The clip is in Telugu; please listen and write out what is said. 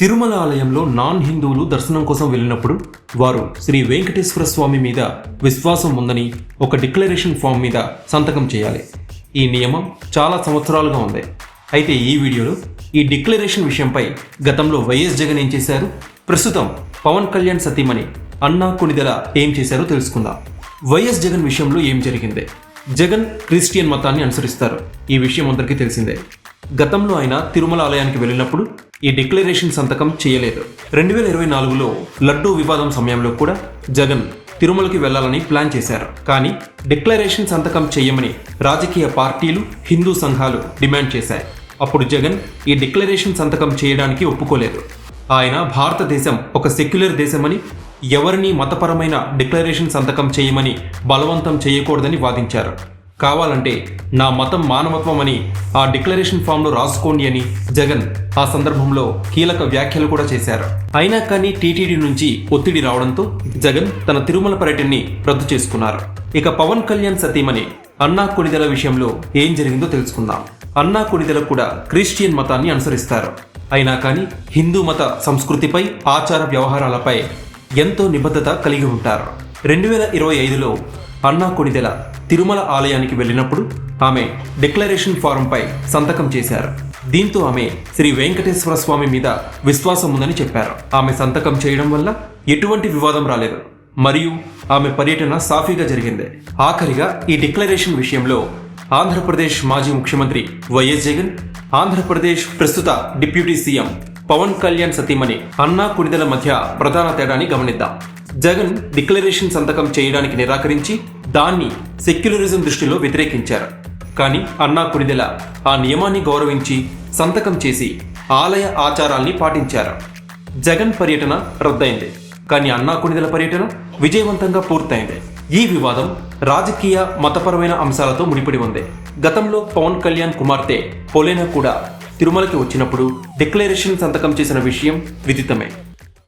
తిరుమల ఆలయంలో నాన్ హిందువులు దర్శనం కోసం వెళ్ళినప్పుడు వారు శ్రీ వెంకటేశ్వర స్వామి మీద విశ్వాసం ఉందని ఒక డిక్లరేషన్ ఫామ్ మీద సంతకం చేయాలి. ఈ నియమం చాలా సంవత్సరాలుగా ఉంది. అయితే ఈ వీడియోలో ఈ డిక్లరేషన్ విషయంపై గతంలో వైఎస్ జగన్ ఏం చేశారు? ప్రస్తుతం పవన్ కళ్యాణ్ సతీమణి అన్నా కొనిదెల ఏం చేశారో తెలుసుకుందాం. వైఎస్ జగన్ విషయంలో ఏం జరిగింది? జగన్ క్రిస్టియన్ మతాన్ని అనుసరిస్తారు. ఈ విషయం అందరికీ తెలిసిందే. గతంలో ఆయన తిరుమల ఆలయానికి వెళ్ళినప్పుడు ఈ డిక్లరేషన్ సంతకం చేయలేదు. రెండు వేల ఇరవై నాలుగులో లడ్డూ వివాదం సమయంలో కూడా జగన్ తిరుమలకి వెళ్ళాలని ప్లాన్ చేశారు. కానీ డిక్లరేషన్ సంతకం చేయమని రాజకీయ పార్టీలు హిందూ సంఘాలు డిమాండ్ చేశాయి. అప్పుడు జగన్ ఈ డిక్లరేషన్ సంతకం చేయడానికి ఒప్పుకోలేదు. ఆయన భారతదేశం ఒక సెక్యులర్ దేశమని ఎవరిని మతపరమైన డిక్లరేషన్ సంతకం చేయమని బలవంతం చేయకూడదని వాదించారు. కావాలంటే నా మతం మానవత్వం అని ఆ డిక్లరేషన్ ఫామ్లో రాసుకోండి అని జగన్ ఆ సందర్భంలో కీలక వ్యాఖ్యలు కూడా చేశారు. అయినా కానీ టీటీడీ నుంచి ఒత్తిడి రావడంతో జగన్ తన తిరుమల పర్యటనని రద్దు చేసుకున్నారు. ఇక పవన్ కళ్యాణ్ సతీమణి అన్నా కొనిదెల విషయంలో ఏం జరిగిందో తెలుసుకుందాం. అన్నా కొనిదెల కూడా క్రిస్టియన్ మతాన్ని అనుసరిస్తారు. అయినా కానీ హిందూ మత సంస్కృతిపై ఆచార వ్యవహారాలపై ఎంతో నిబద్ధత కలిగి ఉంటారు. రెండు వేల ఇరవై ఐదులో అన్నా కొనిదెల తిరుమల ఆలయానికి వెళ్ళినప్పుడు ఆమె డిక్లరేషన్ ఫారంపై సంతకం చేశారు. దీంతో ఆమె శ్రీ వెంకటేశ్వర స్వామి మీద విశ్వాసం ఉందని చెప్పారు. ఆమె సంతకం చేయడం వల్ల ఎటువంటి వివాదం రాలేదు. మరియు ఆమె పర్యటన సాఫీగా జరిగింది. ఆఖరిగా ఈ డిక్లరేషన్ విషయంలో ఆంధ్రప్రదేశ్ మాజీ ముఖ్యమంత్రి వైఎస్ జగన్ ఆంధ్రప్రదేశ్ ప్రస్తుత డిప్యూటీ సీఎం పవన్ కళ్యాణ్ సతీమణి అన్నా కుడిదల మధ్య ప్రధాన తేడాని గమనిద్దాం. జగన్ డిక్లరేషన్ సంతకం చేయడానికి నిరాకరించి దాన్ని సెక్యులరిజం దృష్టిలో వ్యతిరేకించారు. కానీ అన్నా కుడిదెల ఆ నియమాన్ని గౌరవించి సంతకం చేసి ఆలయ ఆచారాల్ని పాటించారు. జగన్ పర్యటన రద్దయింది. కానీ అన్నా కొనిదెల పర్యటన విజయవంతంగా పూర్తయింది. ఈ వివాదం రాజకీయ మతపరమైన అంశాలతో ముడిపడి ఉంది. గతంలో పవన్ కళ్యాణ్ కుమార్తె పొలేనా కూడా తిరుమలకి వచ్చినప్పుడు డిక్లరేషన్ సంతకం చేసిన విషయం విదితమే.